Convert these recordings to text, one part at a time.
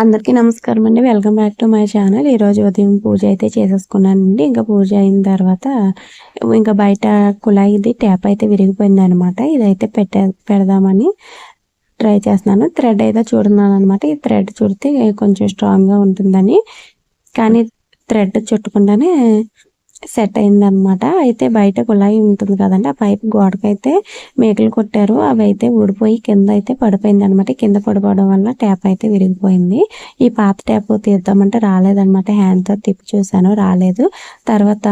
అందరికీ నమస్కారం అండి. Welcome back to my channel ఈరోజు ఉదయం పూజ అయితే చేసేసుకున్నానండి. ఇంకా పూజ అయిన తర్వాత ఇంకా బయట కుళాయిది ట్యాప్ అయితే విరిగిపోయింది అనమాట ఇదైతే పెట్టే పెడదామని ట్రై చేస్తున్నాను. థ్రెడ్ అయితే చూడున్నాను అనమాట ఈ థ్రెడ్ చుడితే కొంచెం స్ట్రాంగ్గా ఉంటుందని. కానీ థ్రెడ్ చుట్టకుండానే సెట్ అయిందనమాట అయితే బయట కుళాయి ఉంటుంది కదండి ఆ పైప్ గోడకైతే మేకలు కొట్టారు. అవి అయితే ఊడిపోయి కింద అయితే పడిపోయింది అనమాట కింద పడిపోవడం వల్ల ట్యాప్ అయితే విరిగిపోయింది. ఈ పాత ట్యాప్ తీద్దామంటే రాలేదనమాట హ్యాండ్తో తిప్పి చూశాను రాలేదు. తర్వాత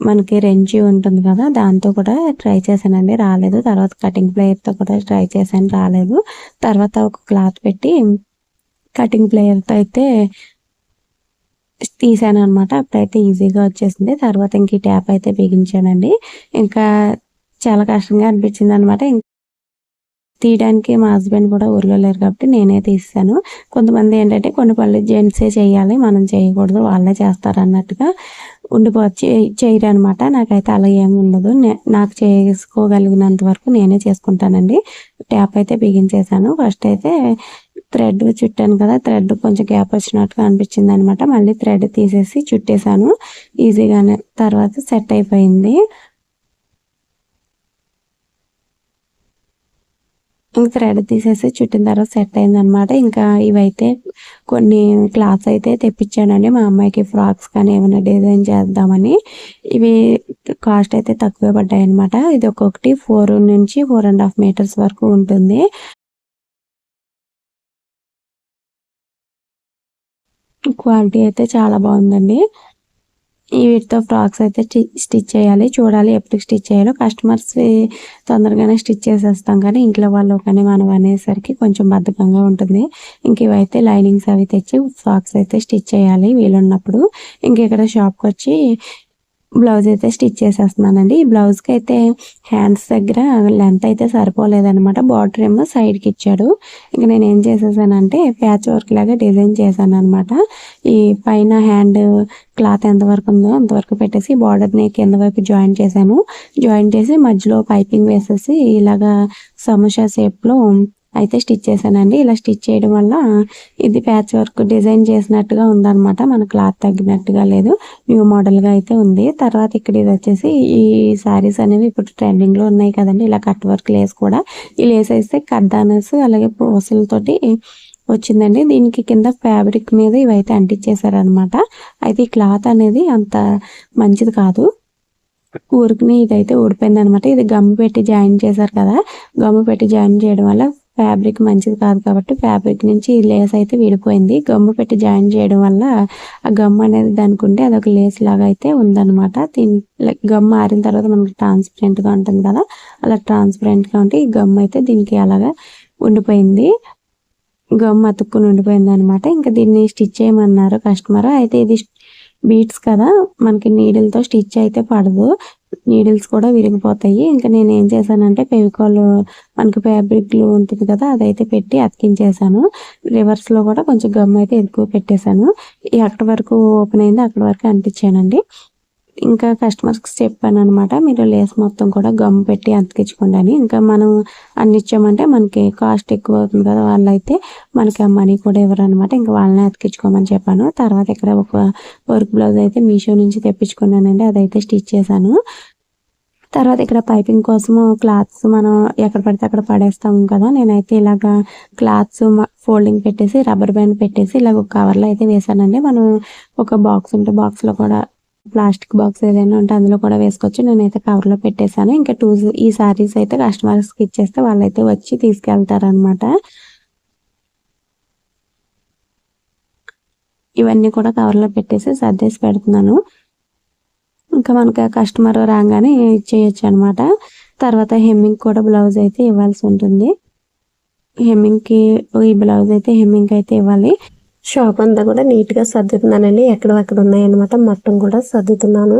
మనకి రెంచి ఉంటుంది కదా దాంతో కూడా ట్రై చేశానండి రాలేదు. తర్వాత కటింగ్ ప్లేయర్తో కూడా ట్రై చేశాను రాలేదు. తర్వాత ఒక క్లాత్ పెట్టి కటింగ్ ప్లేయర్తో అయితే తీసాను అనమాట అప్పుడైతే ఈజీగా వచ్చేసింది. తర్వాత ఇంక ఈ ట్యాప్ అయితే బిగించానండి. ఇంకా చాలా కష్టంగా అనిపించింది అనమాట తీయడానికి మా హస్బెండ్ కూడా ఊర్లో లేరు కాబట్టి నేనే తీసాను కొంతమంది ఏంటంటే కొన్ని పనులు జెంట్సే చేయాలి మనం చేయకూడదు వాళ్ళే చేస్తారు అన్నట్టుగా ఉండిపోవచ్చు చేయరు అనమాట నాకైతే అలా ఏమి ఉండదు. నాకు చేసుకోగలిగినంత వరకు నేనే చేసుకుంటానండి. ట్యాప్ అయితే బిగించేసాను ఫస్ట్ అయితే థ్రెడ్ చుట్టాను కదా థ్రెడ్ కొంచెం గ్యాప్ వచ్చినట్టుగా అనిపించింది అనమాట మళ్ళీ థ్రెడ్ తీసేసి చుట్టేసాను ఈజీగానే తర్వాత సెట్ అయిపోయింది. ఇంక థ్రెడ్ తీసేసి చుట్టిన తర్వాత సెట్ అయిందనమాట ఇంకా ఇవైతే కొన్ని క్లాత్స్ అయితే తెప్పించానండి. మా అమ్మాయికి ఫ్రాక్స్ కానీ ఏమైనా డిజైన్ చేద్దామని. ఇవి కాస్ట్ అయితే తక్కువే పడ్డాయి అనమాట ఇది ఒక్కొక్కటి ఫోర్ నుంచి ఫోర్ అండ్ హాఫ్ మీటర్స్ వరకు ఉంటుంది. క్వాలిటీ అయితే చాలా బాగుందండి. ఈ వీటితో ఫ్రాక్స్ అయితే స్టిచ్ చేయాలి. చూడాలి ఎప్పుడు స్టిచ్ చేయాలో. కస్టమర్స్ తొందరగానే స్టిచ్ చేసేస్తాం కానీ ఇంట్లో వాళ్ళు కానీ మనం అనేసరికి కొంచెం బద్ధకంగా ఉంటుంది. ఇంక ఇవైతే లైనింగ్స్ అవి తెచ్చి ఫ్రాక్స్ అయితే స్టిచ్ చేయాలి వీలున్నప్పుడు. ఇంక ఇక్కడ షాప్కి వచ్చి బ్లౌజ్ అయితే స్టిచ్ చేసేస్తున్నానండి. ఈ బ్లౌజ్కి అయితే హ్యాండ్స్ దగ్గర లెంత్ అయితే సరిపోలేదనమాట బార్డర్ ఏమో సైడ్కి ఇచ్చాడు. ఇంకా నేను ఏం చేసేసానంటే ప్యాచ్ వర్క్ లాగా డిజైన్ చేశాను అనమాట ఈ పైన హ్యాండ్ క్లాత్ ఎంతవరకు ఉందో అంతవరకు పెట్టేసి బార్డర్ని కింద వైపు జాయిన్ చేశాను. జాయిన్ చేసి మధ్యలో పైపింగ్ వేసేసి ఇలాగా సమోసా షేప్లో అయితే స్టిచ్ చేశానండి. ఇలా స్టిచ్ చేయడం వల్ల ఇది ప్యాచ్ వర్క్ డిజైన్ చేసినట్టుగా ఉందన్నమాట. మన క్లాత్ తగ్గినట్టుగా లేదు. న్యూ మోడల్గా అయితే ఉంది. తర్వాత ఇక్కడ ఇది వచ్చేసి ఈ శారీస్ అనేవి ఇప్పుడు ట్రెండింగ్లో ఉన్నాయి కదండి. ఇలా కట్ వర్క్ లేస్ కూడా. ఈ లేస్ అయితే కడ్దానస్ అలాగే పూసలతోటి వచ్చిందండి. దీనికి కింద ఫ్యాబ్రిక్ మీద ఇవైతే అంటించేశారనమాట అయితే ఈ క్లాత్ అనేది అంత మంచిది కాదు. ఊరికి ఇదైతే ఊడిపోయింది అనమాట ఇది గమ్ము పెట్టి జాయిన్ చేశారు కదా. గమ్ము పెట్టి జాయిన్ చేయడం వల్ల ఫ్యాబ్రిక్ మంచిది కాదు కాబట్టి ఫ్యాబ్రిక్ నుంచి లేస్ అయితే విడిపోయింది. గమ్ము పెట్టి జాయిన్ చేయడం వల్ల ఆ గమ్ అనేది దానికి ఉంటే అదొక లేస్ లాగా అయితే ఉందన్నమాట. దీని గమ్ ఆరిన తర్వాత మనకి ట్రాన్స్పరెంట్గా ఉంటుంది కదా అలా ట్రాన్స్పరెంట్గా ఉంటే ఈ గమ్ అయితే దీనికి అలాగా ఉండిపోయింది. గమ్ అతుక్కుని ఉండిపోయింది అనమాట ఇంకా దీన్ని స్టిచ్ చేయమన్నారు కస్టమర్. అయితే ఇది బీట్స్ కదా మనకి నీడిల్తో స్టిచ్ అయితే పడదు. నీడిల్స్ కూడా విరిగిపోతాయి. ఇంకా నేను ఏం చేశానంటే ఫెవికాల్ మనకి ఫ్యాబ్రిక్ గ్లూ ఉంటుంది కదా అదైతే పెట్టి అతికించేసాను రివర్స్లో కూడా కొంచెం గమ్ అయితే ఎక్కువ పెట్టేశాను. ఎక్కడి వరకు ఓపెన్ అయింది అక్కడి వరకు అంటించానండి. ఇంకా కస్టమర్స్కి చెప్పాను అనమాట మీరు లేస్ మొత్తం కూడా గమ్ పెట్టి అతికించుకోండి అని. ఇంకా మనం అన్ని ఇచ్చామంటే మనకి కాస్ట్ ఎక్కువ అవుతుంది కదా వాళ్ళైతే మనకి ఆ మనీ కూడా ఇవ్వరు అనమాట ఇంకా వాళ్ళని అతికించుకోమని చెప్పాను. తర్వాత ఇక్కడ ఒక వర్క్ బ్లౌజ్ అయితే మీషో నుంచి తెప్పించుకున్నానండి అదైతే స్టిచ్ చేశాను. తర్వాత ఇక్కడ పైపింగ్ కోసము క్లాత్స్ మనం ఎక్కడ పడితే అక్కడ పడేస్తాం కదా నేనైతే ఇలాగ క్లాత్స్ ఫోల్డింగ్ పెట్టేసి రబ్బర్ బ్యాండ్ పెట్టేసి ఇలాగ ఒక కవర్లో అయితే వేసానండి మనం ఒక బాక్స్ ఉంటే బాక్స్లో కూడా ప్లాస్టిక్ బాక్స్ ఏదైనా ఉంటే అందులో కూడా వేసుకోవచ్చు. నేనైతే కవర్లో పెట్టేశాను. ఇంకా టూ ఈ సారీస్ అయితే కస్టమర్స్కి ఇచ్చేస్తే వాళ్ళైతే వచ్చి తీసుకెళ్తారనమాట ఇవన్నీ కూడా కవర్లో పెట్టేసి సర్దేసి పెడుతున్నాను. ఇంకా మనకి కస్టమర్ రాగానే ఇచ్చేయచ్చు అనమాట తర్వాత హెమ్మింగ్ కూడా బ్లౌజ్ అయితే ఇవ్వాల్సి ఉంటుంది. హెమ్మింగ్కి ఈ బ్లౌజ్ అయితే హెమ్మింగ్ అయితే ఇవ్వాలి. షాప్ అంతా కూడా నీట్గా సర్దుతున్నానండి. ఎక్కడెక్కడ ఉన్నాయన్నమాట. మొత్తం కూడా సర్దుతున్నాను.